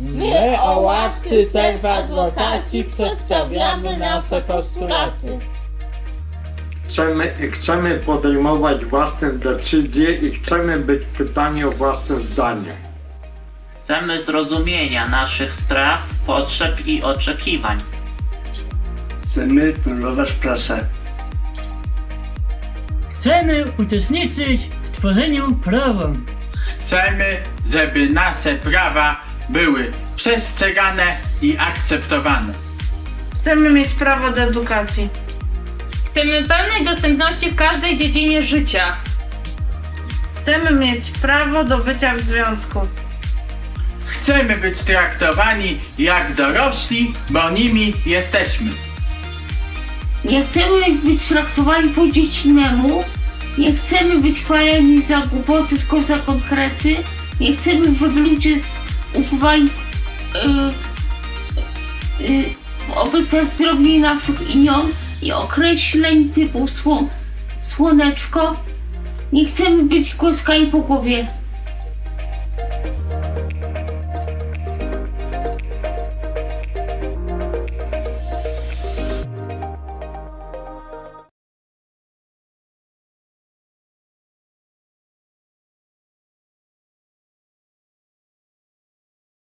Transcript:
My, oławcy serw adwokaci, przedstawiamy nasze postulaty. Chcemy, chcemy podejmować własne decyzje i chcemy być pytani o własne zdanie. Chcemy zrozumienia naszych spraw, potrzeb i oczekiwań. Chcemy wpływać prasę. Chcemy uczestniczyć w tworzeniu prawa. Chcemy, żeby nasze prawa były przestrzegane i akceptowane. Chcemy mieć prawo do edukacji. Chcemy pełnej dostępności w każdej dziedzinie życia. Chcemy mieć prawo do bycia w związku. Chcemy być traktowani jak dorośli, bo nimi jesteśmy. Nie chcemy być traktowani po dziecinemu. Nie chcemy być chwaleni za głupoty, tylko za konkrety. Nie chcemy, żeby ludzie z- usuwali yy, yy, drobniej naszych imion i określeń typu sło, słoneczko. Nie chcemy być głaskani po głowie.